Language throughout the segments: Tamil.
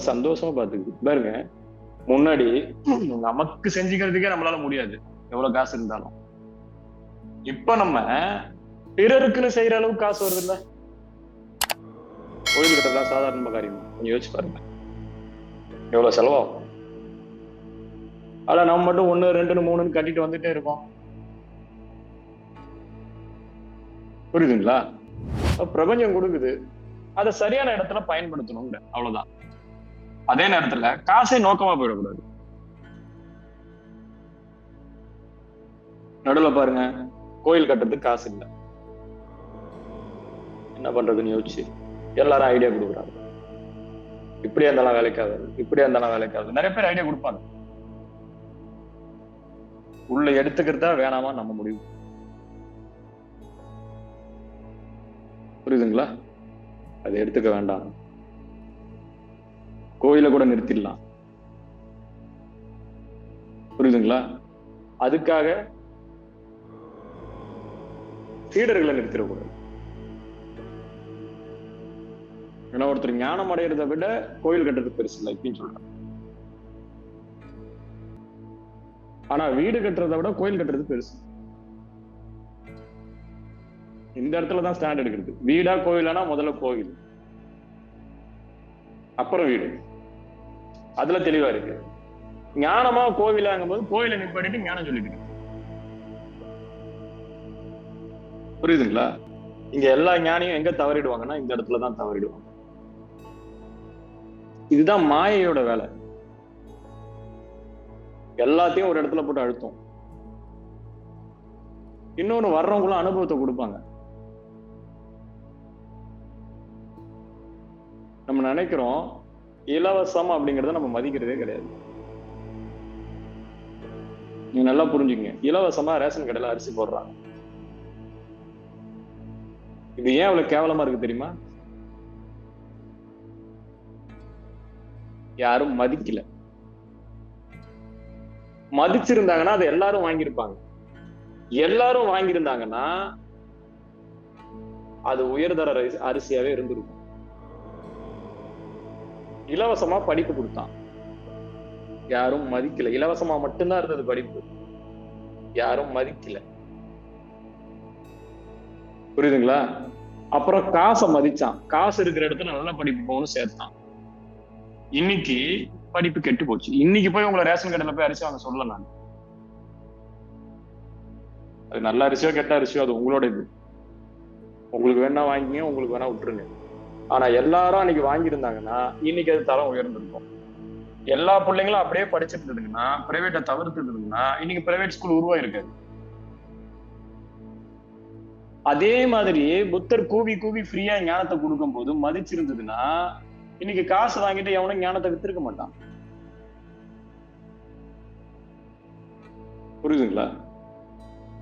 ரொம்ப சந்தோஷமா பாத்துக்குது. பாருங்க முன்னாடி நமக்கு செஞ்சுக்கிறதுக்கே நம்மளால முடியாது. எவ்வளவு காசு இருந்தாலும். இப்ப நம்ம பிறருக்குன்னு செய்யற அளவுக்கு காசு வருது இல்ல கோயில் கட்டதான் சாதாரண காரியம்? கொஞ்சம் யோசிச்சு பாருங்க. எவ்வளவு செலவாகும்? ஆனா நம்ம மட்டும் ஒண்ணு ரெண்டுன்னு மூணுன்னு கட்டிட்டு வந்துட்டே இருக்கோம். புரியுதுங்களா? பிரபஞ்சம் கொடுக்குது. அதை சரியான இடத்துல பயன்படுத்தணும் அவ்வளவுதான். அதே நேரத்துல காசே நோக்கமா போயிடக்கூடாது. நடுவுல பாருங்க கோயில் கட்டுறதுக்கு காசு இல்லை. என்ன பண்றதுன்னு யோசிச்சு எல்லாரும் ஐடியா கொடுக்குறாங்க. இப்படியா இருந்தாலும் வேலைக்காது இப்படியா இருந்தாலும் வேலைக்காது நிறைய பேர் ஐடியா கொடுப்பாங்க. உள்ள எடுத்துக்கிறதா வேணாமா நம்ம முடிவு. புரியுதுங்களா? அதை எடுத்துக்க வேண்டாம். கோயில கூட நிறுத்திடலாம். புரியுதுங்களா? அதுக்காக சீடர்களை நிறுத்திடக்கூடாது. ஏன்னா ஒருத்தர் ஞானம் அடையிறத விட கோயில் கட்டுறது பெருசு இல்லை இப்படின்னு சொல்றேன் ஆனா வீடு கட்டுறதை விட கோயில் கட்டுறது பெருசு. இந்த இடத்துல தான் ஸ்டாண்ட் எடுக்கிறது வீடா கோயிலானா முதல்ல கோயில். அப்புறம் வீடு. அதுல தெளிவா இருக்கு. ஞானமா கோவிலாங்கும் போது கோவில நிப்பாட்டிட்டு ஞானம் சொல்லிட்டு புரியுதுங்களா? இங்க எல்லா ஞானியும் எங்க தவறிடுவாங்கன்னா இந்த இடத்துல தான் தவறிடுவாங்க. இதுதான் மாயையோட வேலை. எல்லாத்தையும் ஒரு இடத்துல போட்டு அழுத்தம். இன்னொன்னு வர்றவங்களும் அனுபவத்தை கொடுப்பாங்க. நம்ம நினைக்கிறோம் இலவசம் அப்படிங்கறத நம்ம மதிக்கிறதே கிடையாது. நீங்க நல்லா புரிஞ்சுங்க இலவசமா ரேஷன் கடையில அரிசி போடுறாங்க. இது ஏன் அவ்வளவு கேவலமா இருக்கு தெரியுமா? யாரும் மதிக்கல. மதிச்சிருந்தாங்கன்னா அதை எல்லாரும் வாங்கியிருப்பாங்க. எல்லாரும் வாங்கியிருந்தாங்கன்னா அது உயர்தர அரிசியாவே இருந்திருக்கும். இலவசமா படிப்பு கொடுத்தான். யாரும் மதிக்கல. இலவசமா மட்டும்தான் இருந்தது படிப்பு. யாரும் மதிக்கல. புரியுதுங்களா? அப்புறம் காசை மதிச்சான். காசு இருக்கிற இடத்துல நல்ல படிப்பு போகணும் சேர்த்தான். இன்னைக்கு படிப்பு கெட்டு போச்சு. இன்னைக்கு போய் உங்களை ரேஷன் கடையில போய் அரிசி வாங்க சொல்ல நான். அது நல்ல அரிசியோ கெட்ட அரிசியோ அது உங்களோட இது. உங்களுக்கு வேணா வாங்கிங்க உங்களுக்கு வேணா விட்டுருங்க. ஆனா எல்லாரும் அன்னைக்கு வாங்கியிருந்தாங்கன்னா இன்னைக்கு அது தரம் உயர்ந்திருக்கும். எல்லா பிள்ளைங்களும் அப்படியே படிச்சுட்டு இருந்ததுங்கன்னா பிரைவேட்டை தவிர்த்து இருந்ததுன்னா இன்னைக்கு பிரைவேட் ஸ்கூல் உருவாயிருக்காது அதே மாதிரி புத்தர் கூவி கூவி ஃப்ரீயா ஞானத்தை கொடுக்கும் போது மதிச்சிருந்ததுன்னா இன்னைக்கு காசு வாங்கிட்டு எவனும் ஞானத்தை வித்திருக்க மாட்டான். புரியுதுங்களா?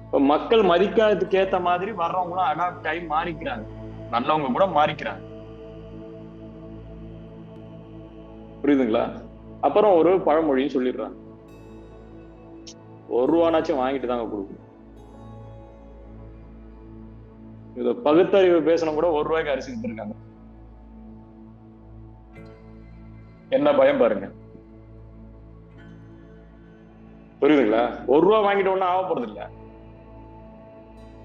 இப்ப மக்கள் மதிக்காததுக்கு ஏத்த மாதிரி வர்றவங்களும் அடாப்ட் ஆகி மாறிக்கிறாங்க. நல்லவங்க கூட மாறிக்கிறாங்க. புரியுதுங்களா? அப்புறம் ஒரு பழமொழியும் சொல்லிடுறாங்க. ஒரு ரூபானாச்சும் வாங்கிட்டு தாங்க கொடுக்கும் இத பகுத்தறிவு பேசணும் கூட ஒரு ரூபாய்க்கு அரிசி இருக்காங்க என்ன பயம் பாருங்க. புரியுதுங்களா? ஒரு ரூபா வாங்கிட்டு ஒண்ணும் ஆக போறது இல்ல.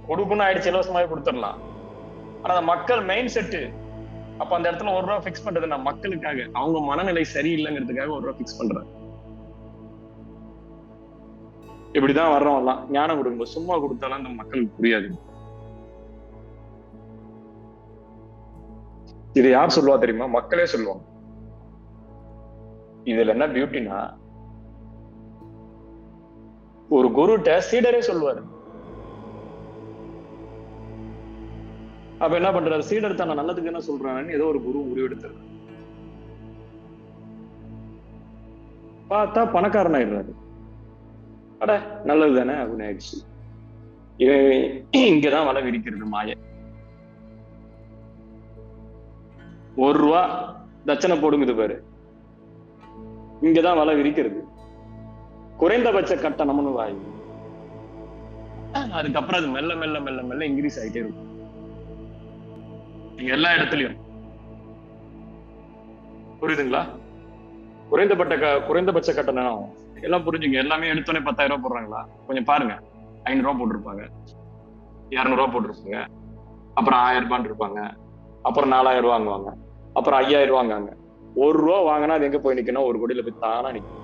கொடுப்புன்னு ஆயிடுச்சு இலவசமாவே கொடுத்துடலாம். ஆனா அந்த மக்கள் மெயின் செட்டு அப்ப அந்த இடத்துல ஒரு ரூபா பிக்ஸ் பண்றது நான் மக்களுக்காக. அவங்க மனநிலை சரியில்லைங்கிறதுக்காக ஒரு ரூபா பிக்ஸ் பண்றேன். இப்படிதான் வர்றவங்கலாம் ஞானம் கொடுங்க சும்மா கொடுத்தாலும் அந்த மக்களுக்கு புரியாது. இது யார் சொல்லுவா தெரியுமா? மக்களே சொல்லுவாங்க. இதுல என்ன பியூட்டினா ஒரு குருட்ட சீடரே சொல்லுவாரு. அப்ப என்ன பண்றாரு? சீடர் தன்னை நல்லதுக்கு என்ன சொல்றான்னு ஏதோ ஒரு குரு முடிவெடுத்தாரு பார்த்தா பணக்காரன் ஆயிடுறாரு அட நல்லது தானே அப்படின்னு ஆயிடுச்சு. இங்கதான் வலை விரிக்கிறது மாய. ஒரு ரூபா தட்சணை போடுங்குது பாரு. இங்கதான் வலை விரிக்கிறது. குறைந்தபட்ச கட்டணம்னு வாங்கி அதுக்கப்புறம் அது மெல்ல மெல்ல மெல்ல மெல்ல இன்க்ரீஸ் ஆயிட்டே இருக்கும். நீங்க எல்லா இடத்துலயும். புரியுதுங்களா? குறைந்தபட்ட க குறைந்தபட்ச கட்டணம். எல்லாம் புரிஞ்சுங்க. எல்லாமே எடுத்தோடனே பத்தாயிரம் ரூபாய் போடுறாங்களா? கொஞ்சம் பாருங்க. ஐநூறுரூவா போட்டிருப்பாங்க. இரநூறுவா போட்டிருப்பாங்க. அப்புறம் ஆயிரம் ரூபான்னு இருப்பாங்க. அப்புறம் நாலாயிரம் ரூபா வாங்குவாங்க. அப்புறம் ஐயாயிரம் ரூபா வாங்குவாங்க. ஒரு ரூபா வாங்கினா அது எங்க போய் நிக்கணும் ஒரு கோடியில போய் தானா நிக்கும்.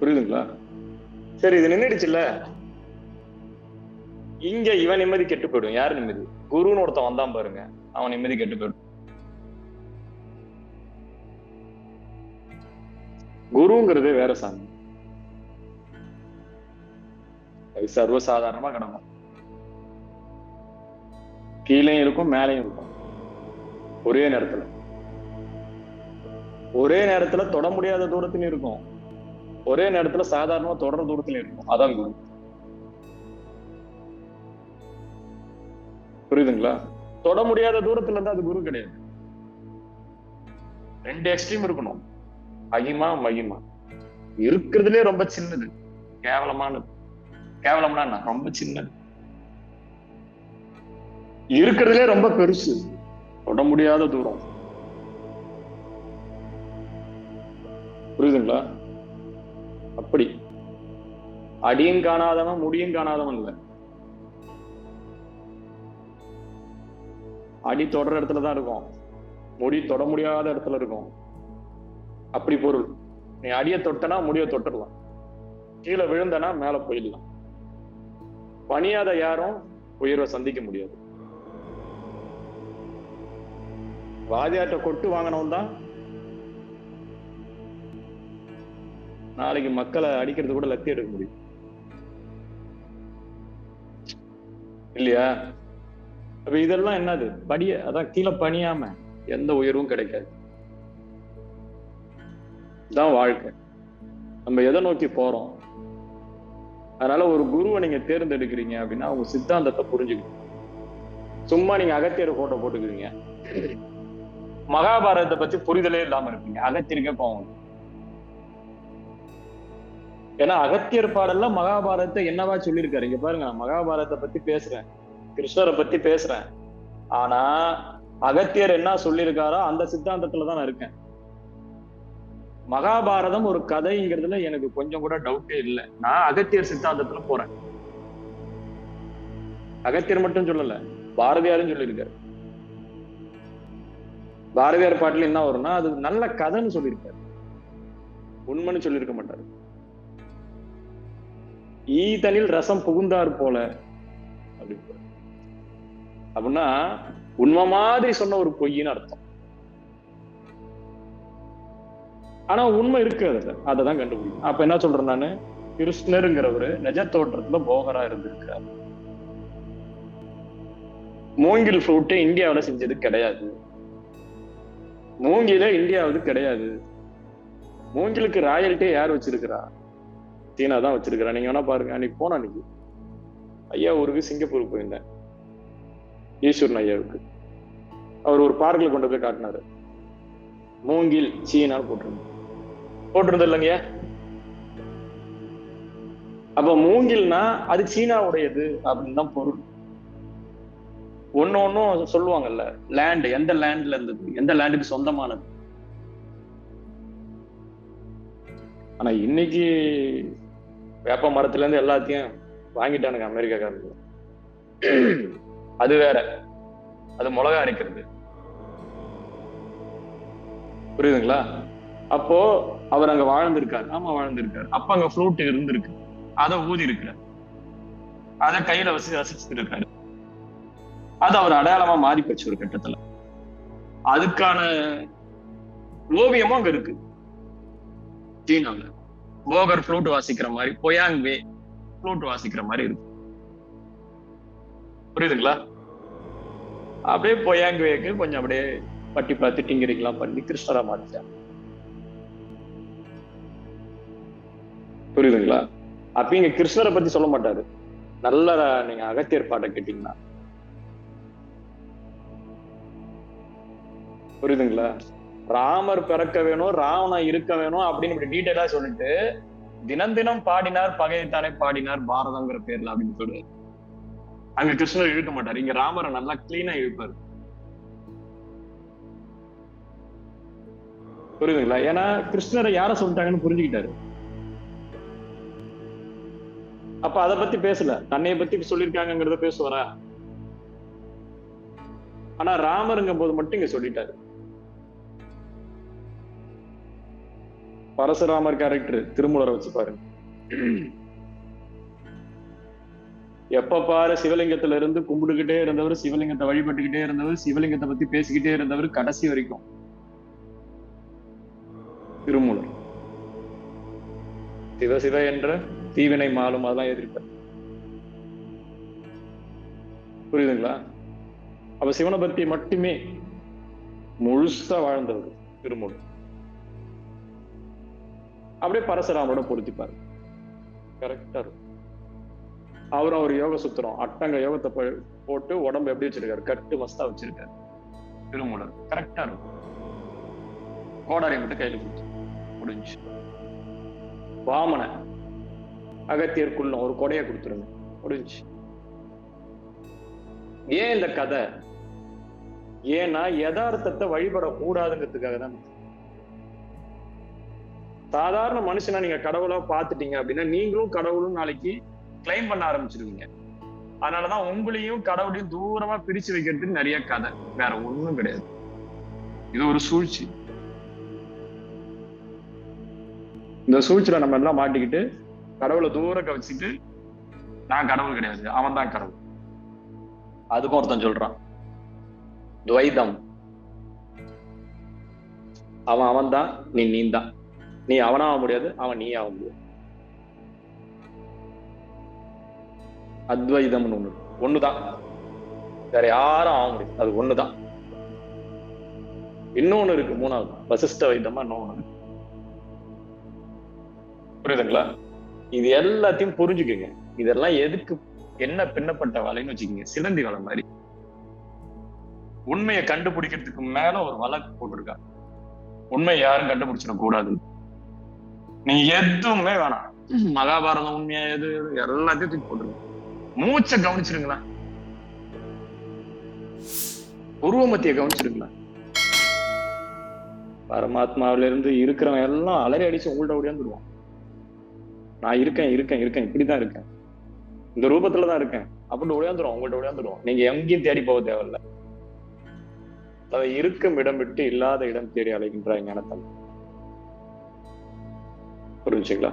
புரியுதுங்களா? சரி இது நின்றுடுச்சுல்ல இங்க இவன் நிம்மதி கெட்டு போயிடும். யாரு நிம்மதி? குருன்னு ஒருத்தன் வந்தான் பாருங்க. அவன் நிம்மதி கெட்டு போயிடும். குருங்கிறது வேற சாமி. அது சர்வசாதாரணமா கிடக்கும் கீழே இருக்கும் மேலையும் இருக்கும். ஒரே நேரத்துல. ஒரே நேரத்துல தொட முடியாத தூரத்திலும் இருக்கும். ஒரே நேரத்துல சாதாரணமா தொடர தூரத்திலும் இருக்கும். அதான் குரு. புரியுதுங்களா? தொட முடியாத தூரத்துல இருந்தா அது குரு கிடையாது. ரெண்டு எக்ஸ்ட்ரீம் இருக்கணும். மகிமா மகிமா. இருக்கிறதுலே ரொம்ப சின்னது. கேவலமானது. கேவலம்னா என்ன? ரொம்ப சின்னது. இருக்கிறதுலே ரொம்ப பெருசு. தொட முடியாத தூரம். புரியுதுங்களா? அப்படி. அடியும் காணாதவன் முடியும் காணாதவன் இல்ல. அடி தொடர இடத்துல தான் இருக்கும். முடி தொட முடியாத இடத்துல இருக்கும். அப்படி பொருள். நீ அடியை தொட்டனா முடிய தொட்டுடலாம். கீழே விழுந்தனா மேல போயிடலாம். பணியாத யாரும் உயர்வை சந்திக்க முடியாது. வாதியாட்ட கொட்டு வாங்கினவன் தான். நாளைக்கு மக்களை அடிக்கிறது கூட லத்தி எடுக்க முடியும். இல்லையா? அப்ப இதெல்லாம் என்னது? படிய அதான் கீழே பணியாம. எந்த உயர்வும் கிடைக்காது. தான் வாழ்க்கை. நம்ம எதை நோக்கி போறோம்? அதனால ஒரு குருவை நீங்க தேர்ந்தெடுக்கிறீங்க அப்படின்னா உங்க சித்தாந்தத்தை புரிஞ்சுக்கணும். சும்மா நீங்க அகத்தியர் போட்டோ போட்டுக்கிறீங்க. மகாபாரதத்தை பத்தி புரிதலே இல்லாம இருப்பீங்க. அகத்தியருக்கே போவோம் ஏன்னா அகத்தியர் பாடல்ல மகாபாரதத்தை என்னவா சொல்லியிருக்காரு? இங்க பாருங்க நான் மகாபாரதத்தை பத்தி பேசுறேன். கிருஷ்ணரை பத்தி பேசுறேன். ஆனா அகத்தியர் என்ன சொல்லியிருக்காரோ அந்த சித்தாந்தத்துல தான் நான் இருக்கேன். மகாபாரதம் ஒரு கதைங்கிறதுல எனக்கு கொஞ்சம் கூட டவுட்டே இல்லை. நான் அகத்தியர் சித்தாந்தத்துல போறேன். அகத்தியர் மட்டும் சொல்லல பாரதியாரும் சொல்லியிருக்காரு. பாரதியார் பாட்டுல என்ன வரும்னா அது நல்ல கதைன்னு சொல்லியிருக்காரு. உண்மைன்னு சொல்லியிருக்க மாட்டாரு. ஈதனில் ரசம் புகுந்தார் போல. அப்படின்னு அப்படின்னா உண்மை மாதிரி சொன்ன ஒரு பொய்ன்னு அர்த்தம். ஆனா உண்மை இருக்கு அதுல அதை கண்டுபிடிக்கும் அப்ப என்ன சொல்றேன் நானு? கிருஷ்ணருங்கிறவரு நிஜ தோற்றத்துல போகரா இருந்திருக்காரு. மூங்கில் ஃப்ரூட் இந்தியாவில செஞ்சது கிடையாது. மூங்கில இந்தியாவது கிடையாது. மூங்கிலுக்கு ராயல்ட்டே யார் வச்சிருக்கிறா? சீனா தான் வச்சிருக்கிறா. நீங்க வேணா பாருங்க. அன்னைக்கு போன அன்னைக்கு. ஐயா ஊருக்கு சிங்கப்பூர் போயிருந்தேன். ஈஸ்வரன் ஐயாவுக்கு அவர் ஒரு பார்க்கில் கொண்டு போய் காட்டினாரு. மூங்கில் சீனான்னு போட்டிருந்தோம் போட்டிருந்தது இல்லைங்க அப்ப மூங்கில்னா அது சீனாவுடையது அப்படின்னு தான் பொருள். ஒன்னு ஒன்னும் சொல்லுவாங்கல்ல லேண்ட் எந்த லேண்ட்ல இருந்தது எந்த லேண்டுக்கு சொந்தமானது. ஆனா இன்னைக்கு வேப்ப மரத்துல இருந்து எல்லாத்தையும் வாங்கிட்டானுங்க அமெரிக்காக்காரங்க. அது வேற. அது மிளகா அரைக்கிறது. புரியுதுங்களா? அப்போ அவர் அங்க வாழ்ந்திருக்காரு. ஆமா வாழ்ந்திருக்காரு. அப்ப அங்க ஃப்ளூட் இருந்திருக்கு. அதை ஊதி இருக்கிறார். அதை கையில வசி ரசிச்சுட்டு இருக்காரு. அது அவர் அடையாளமா மாறி போச்சு ஒரு கட்டத்துல. அதுக்கான ஓவியமும் அங்க இருக்கு. சீனாவில் போகர் ஃப்ளூட் வாசிக்கிற மாதிரி பொயாங் வே ஃப்ளூட் வாசிக்கிற மாதிரி இருக்கு. புரியுதுங்களா? அப்படியே பொயாங் வேக்கு கொஞ்சம் அப்படியே பட்டி பார்த்து டிங்கரிங்லாம் பண்ணி கிருஷ்ணரா மாத்திட்டாங்க. புரியுதுங்களா? அப்ப இங்க கிருஷ்ணரை பத்தி சொல்ல மாட்டாரு. நல்ல நீங்க அகத்தியர் பாட்டை கேட்டீங்கன்னா. புரியுதுங்களா? ராமர் பிறக்க வேணும் ராவணன் இருக்க வேணும் அப்படின்னு இப்படி டீட்டெயிலா சொல்லிட்டு தினம் தினம் பாடினார் பகைத்தானே பாடினார் பாரதங்கிற பேர்ல அப்படின்னு சொல்லுவாரு அங்க கிருஷ்ணர் இழுக்க மாட்டார். இங்க ராமரை நல்லா கிளீனா இழுப்பாரு. புரியுதுங்களா? ஏன்னா கிருஷ்ணரை யார சொல்லிட்டாங்கன்னு புரிஞ்சுக்கிட்டாரு. அப்ப அதை பத்தி பேசல. தன்னைய பத்தி சொல்லியிருக்காங்கிறத பேசுவாரா? ஆனா ராமருங்கும் போது மட்டும் இங்க சொல்லிட்டாரு. பரசுராமர் கேரக்டர் திருமூலரை வச்சு பாருங்க. எப்ப பாரு சிவலிங்கத்துல இருந்து கும்பிட்டுக்கிட்டே இருந்தவர் சிவலிங்கத்தை வழிபட்டுக்கிட்டே இருந்தவர் சிவலிங்கத்தை பத்தி பேசிக்கிட்டே இருந்தவர் கடைசி வரைக்கும். திருமூலர். சிவ சிவ என்ற தீவினை மாலும் அதெல்லாம் எதிர்ப்பார். புரியுதுங்களா? அப்ப சிவனை பத்தி மட்டுமே முழுசா வாழ்ந்தவர் திருமூலர். அப்படியே பரசுராமோட பொருத்திப்பாரு. கரெக்டா இருக்கும். அவரும் ஒரு யோக சுத்திரம் அட்டங்க யோகத்தை போட்டு உடம்பு எப்படி வச்சிருக்காரு? கட்டு மஸ்தா வச்சிருக்காரு. திருமூலர் கரெக்டா இருக்கும். கோடாரி மட்டும் கையில கொடுத்து. முடிஞ்சு வாமன அகத்தியர்க்குள்ள ஒரு கொடையை கொடுத்துருங்க. முடிஞ்சு ஏன் இந்த கதை? ஏன்னா யதார்த்தத்தை வழிபடக்கூடாதுங்கிறதுக்காக தான். சாதாரண மனுஷனா நீங்க கடவுளா பாத்துட்டீங்க அப்படின்னா நீங்களும் கடவுளும் நாளைக்கு கிளைம் பண்ண ஆரம்பிச்சிருவீங்க. அதனாலதான் உங்களையும் கடவுளையும் தூரமா பிரிச்சு வைக்கிறதுக்கு நிறைய கதை. வேற ஒண்ணும் கிடையாது. இது ஒரு சூழ்ச்சி. இந்த சூழ்ச்சியில நம்ம எல்லாம் மாட்டிக்கிட்டு கடவுளை தூர வச்சுட்டு நான் கடவுள் கிடையாது. அவன் தான் கடவுள். அதுக்கும் ஒருத்தன் சொல்றான். துவைதம். அவன் அவன் தான் நீ நீ தான் நீ அவனாக முடியாது அவன் நீ ஆக முடியாது. அத்வைதம்னு ஒண்ணு ஒண்ணுதான். வேற யாரும் ஆக முடியாது. அது ஒண்ணுதான். இன்னொன்னு இருக்கு மூணாவது. வசிஷ்ட வைத்தமா இன்னொன்னு. புரியுதுங்களா? இது எல்லாத்தையும் புரிஞ்சுக்கோங்க. இதெல்லாம் எதுக்கு என்ன பின்னப்பட்ட வலைன்னு வச்சுக்கோங்க. சிலந்தி வலை மாதிரி. உண்மையை கண்டுபிடிக்கிறதுக்கு மேல ஒரு வழக்கு போட்டிருக்கா. உண்மை யாரும் கண்டுபிடிச்சிட கூடாது நீ எதுவுமே வேணாம். மகாபாரதம் உண்மையா எது எல்லாத்தையும் தூக்கி போட்டுருங்க. மூச்சை கவனிச்சிருங்களா? உருவமத்திய கவனிச்சிருங்களா? பரமாத்மாவில இருந்து இருக்கிறவன் எல்லாம் அலறி அடிச்சு உங்கள்ட்ட ஓடியாந்துருவான் நான் இருக்கேன் இருக்கேன் இருக்கேன் இப்படிதான் இருக்கேன். இந்த ரூபத்துல தான் இருக்கேன். அப்படின்னு ஒழியாந்துரும் உங்கள்ட்ட ஓடியாந்துருவோம் நீங்க எங்கேயும் தேடி போக தேவையில்ல. அதை இருக்கும் இடம் விட்டு இல்லாத இடம் தேடி அலைகின்ற ஞானத்தம் புரிஞ்சுங்களா?